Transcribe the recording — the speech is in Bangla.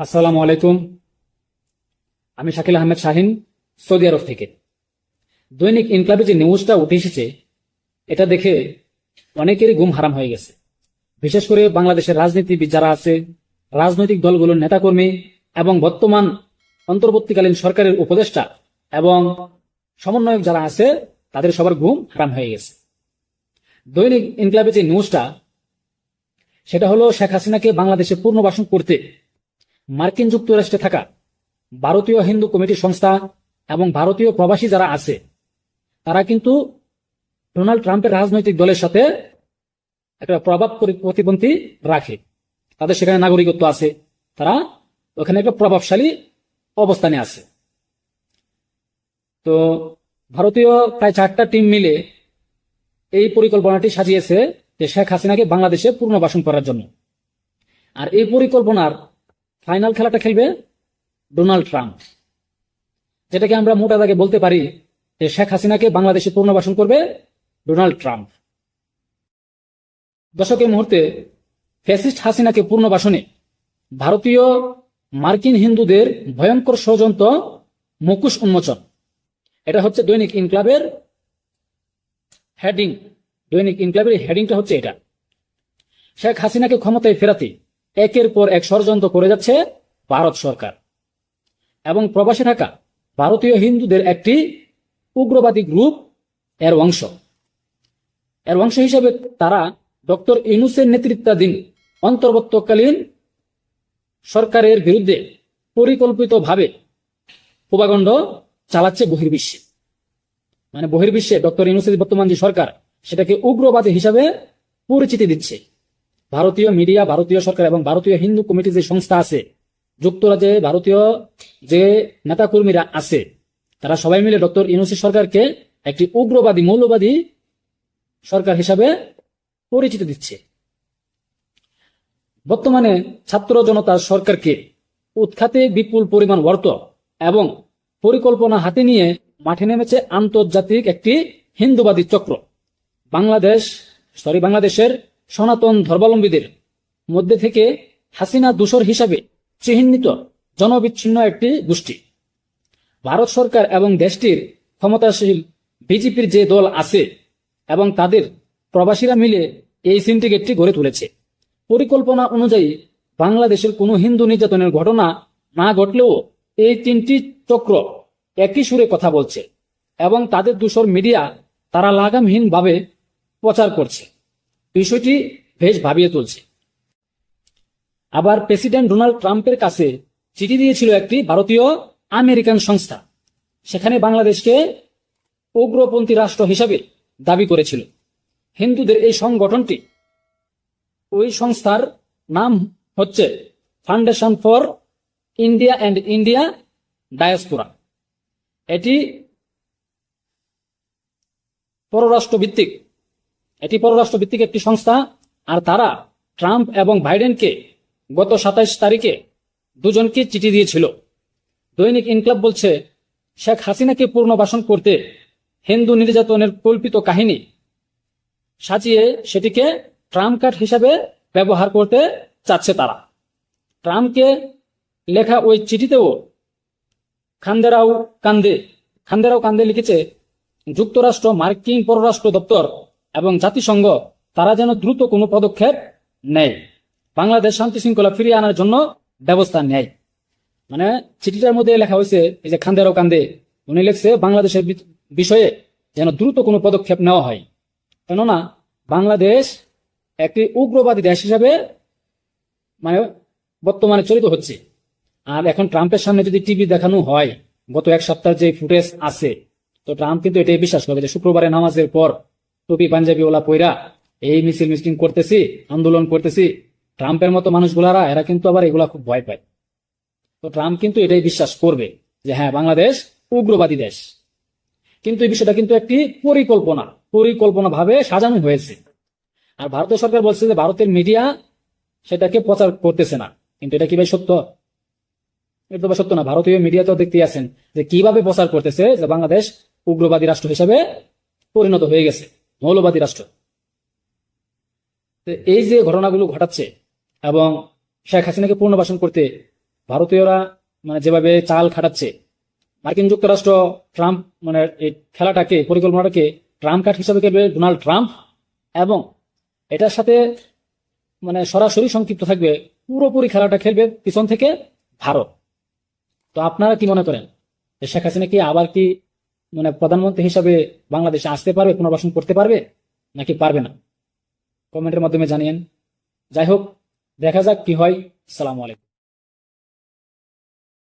আসসালামু আলাইকুম। আমি শাকিল আহমেদ শাহিন, সৌদি আরব থেকে। দৈনিক ইনক্লাবে যে নিউজটা উঠে এসেছে, এটা দেখে অনেকেরই ঘুম হারাম হয়ে গেছে। বিশেষ করে বাংলাদেশের রাজনীতিবিদ যারা আছে, রাজনৈতিক দলগুলোর নেতাকর্মী এবং বর্তমান অন্তর্বর্তীকালীন সরকারের উপদেষ্টা এবং সমন্বয়ক যারা আছে, তাদের সবার ঘুম হারাম হয়ে গেছে। দৈনিক ইনক্লাবে যে নিউজটা, সেটা হলো শেখ হাসিনাকে বাংলাদেশে পুনর্বাসন করতে মার্কিন যুক্তরাষ্ট্রে থাকা ভারতীয় হিন্দু কমিটি সংস্থা এবং ভারতীয় প্রবাসী যারা আছে, তারা কিন্তু ডোনাল্ড ট্রাম্পের রাজনৈতিক দলের সাথে একটা প্রভাব পরি- প্রতিপন্থী রাখে। তাদের সেখানে নাগরিকত্ব আছে, তারা ওখানে একটা প্রভাবশালী অবস্থানে আছে। তো ভারতীয় প্রায় চারটা টিম মিলে এই পরিকল্পনাটি সাজিয়েছে যে শেখ হাসিনাকে বাংলাদেশে পুনর্বাসন করার জন্য। আর এই পরিকল্পনার ফাইনাল খেলাটা খেলবে ডোনাল্ড ট্রাম্প। যেটাকে আমরা মোটা দাগে বলতে পারি যে শেখ হাসিনাকে বাংলাদেশে পুনর্বাসন করবে ডোনাল্ড ট্রাম্প। দশকের মুহূর্তে ফ্যাসিস্ট হাসিনাকে পুনর্বাসনে ভারতীয় মার্কিন হিন্দুদের ভয়ঙ্কর ষড়যন্ত্র মুকুশ উন্মোচন। এটা হচ্ছে দৈনিক ইনক্লাবের হেডিং। দৈনিক ইনক্লাবের হেডিংটা হচ্ছে এটা। শেখ হাসিনাকে ক্ষমতায় ফেরাতে একের পর এক ষড়যন্ত্র করে যাচ্ছে ভারত সরকার। এবং প্রবাসে থাকা ভারতীয় হিন্দুদের একটি উগ্রবাদী গ্রুপ এর অংশ। এর অংশ হিসেবে তারা ডক্টর ইউনুসের নেতৃত্বাধীন অন্তর্বর্তীকালীন সরকারের বিরুদ্ধে পরিকল্পিতভাবে প্রভাগণ্ড চালাচ্ছে বহির্বিশ্বে। মানে বহির্বিশ্বে ডক্টর ইউনুসের বর্তমান যে সরকার, সেটাকে উগ্রবাদী হিসাবে পরিচিতি দিচ্ছে। ভারতীয় মিডিয়া, ভারতীয় সরকার এবং ভারতীয় হিন্দু কমিটি যে সংস্থা আছে, যুক্তরাজ্যে ভারতীয় যে নেতাকর্মীরা আছে, তারা সবাই মিলে ডক্টর ইউনুসি সরকারকে একটি উগ্রবাদী, মৌলবাদী সরকার হিসাবে পরিচিতি দিচ্ছে। বর্তমানে ছাত্র জনতার সরকারকে উৎখাতে বিপুল পরিমাণ অর্থ এবং পরিকল্পনা হাতে নিয়ে মাঠে নেমেছে আন্তর্জাতিক একটি হিন্দুবাদী চক্র। বাংলাদেশ সরি বাংলাদেশের সনাতন ধর্মাবলম্বীদের মধ্যে থেকে হাসিনা দূষর হিসাবে চিহ্নিত জনবিচ্ছিন্ন একটি গোষ্ঠী। ভারত সরকার এবং দেশটির ক্ষমতাশীল বিজেপির যে দল আছে এবং তাদের প্রবাসীরা মিলে এই সিন্ডিকেটটি গড়ে তুলেছে। পরিকল্পনা অনুযায়ী বাংলাদেশের কোনো হিন্দু নির্যাতনের ঘটনা না ঘটলেও এই তিনটি চক্র একই সুরে কথা বলছে এবং তাদের দূষর মিডিয়া তারা লাগামহীনভাবে প্রচার করছে। বিষয়টি বেশ ভাবিয়ে তুলছে। আবার প্রেসিডেন্ট ডোনাল্ড ট্রাম্পের কাছে চিঠি দিয়েছিল একটি ভারতীয় আমেরিকান সংস্থা। সেখানে বাংলাদেশকে উগ্রপন্থী রাষ্ট্র হিসাবে দাবি করেছিল। হিন্দুদের এই সংগঠনটি, ওই সংস্থার নাম হচ্ছে foundation for India and India diaspora. এটি পররাষ্ট্র ভিত্তিক এটি পররাষ্ট্র ভিত্তিক একটি সংস্থা, আর তারা ট্রাম্প এবং বাইডেনকে গত সাতাইশ তারিখে দুজনকে চিঠি দিয়েছিল। দৈনিক ইনক্লাব বলছে, শেখ হাসিনাকে পুনর্বাসন করতে হিন্দু নির্যাতনের কল্পিত কাহিনী সাজিয়ে সেটিকে ট্রাম্প কার্ড হিসাবে ব্যবহার করতে চাচ্ছে তারা। ট্রাম্পকে লেখা ওই চিঠিতেও খান্দেরাও কান্দে খান্দেরাও কান্দে লিখেছে, যুক্তরাষ্ট্র মার্কিন পররাষ্ট্র দপ্তর এবং জাতিসংঘ, তারা যেন দ্রুত কোনো পদক্ষেপ নেয়। বাংলাদেশ শান্তি শৃঙ্খলা ফিরিয়ে আনার জন্য ব্যবস্থা নেয়। মানে চিঠিটার মধ্যে লেখা হয়েছে, এই যে খান্দেরাও কান্দে, উনি লিখছে, বাংলাদেশের বিষয়ে যেন দ্রুত কোনো পদক্ষেপ নেওয়া হয়। কেননা বাংলাদেশ একটি উগ্রবাদী দেশ হিসাবে মানে বর্তমানে চলিত হচ্ছে। আর এখন ট্রাম্পের সামনে যদি টিভি দেখানো হয়, গত এক সপ্তাহের যে ফুটেজ আছে, তো ট্রাম্প কিন্তু এটাই বিশ্বাস করে যে শুক্রবারে নামাজের পর টুপি পাঞ্জাবি ওলা পইরা এই মিছিল মিছিল করতেছি, আন্দোলন করতেছি, ট্রাম্পের মতো মানুষগুলারা, এরা কিন্তু আবার এগুলা খুব ভয় পায়। তো ট্রাম্প কিন্তু এটাই বিশ্বাস করবে যে হ্যাঁ বাংলাদেশ উগ্রবাদী দেশ। কিন্তু এই বিষয়টা কিন্তু একটি পরিকল্পনা পরিকল্পনা ভাবে সাজানো হয়েছে। আর ভারতীয় সরকার বলছে যে ভারতের মিডিয়া সেটাকে প্রচার করতেছে না। কিন্তু এটা কি ভাই সত্য? এটা তো সত্য না। ভারতীয় মিডিয়া তো দেখতে আছেন যে কীভাবে প্রচার করতেছে যে বাংলাদেশ উগ্রবাদী রাষ্ট্র হিসেবে পরিণত হয়ে গেছে। মৌলবাদী রাষ্ট্র। এই যে ঘটনাগুলো ঘটাচ্ছে এবং শেখ হাসিনাকে পুনর্বাসন করতে ভারতীয়রা মানে যেভাবে চাল খাটাচ্ছে, মার্কিন যুক্তরাষ্ট্র ট্রাম্প মানে এই খেলাটাকে, পরিকল্পনাটাকে ট্রাম্প কার্ড হিসাবে খেলবে ডোনাল্ড ট্রাম্প, এবং এটার সাথে মানে সরাসরি সংক্ষিপ্ত থাকবে, পুরোপুরি খেলাটা খেলবে পিছন থেকে ভারত। তো আপনারা কি মনে করেন শেখ হাসিনা কি আবার কি মানে প্রধানমন্ত্রী হিসাবে বাংলাদেশে আসতে পারবে, পুনর্বাসন করতে পারবে, নাকি পারবে না? কমেন্টের মাধ্যমে জানিয়েন। যাই হোক, দেখা যাক কি হয়। সালাম আলাইকুম।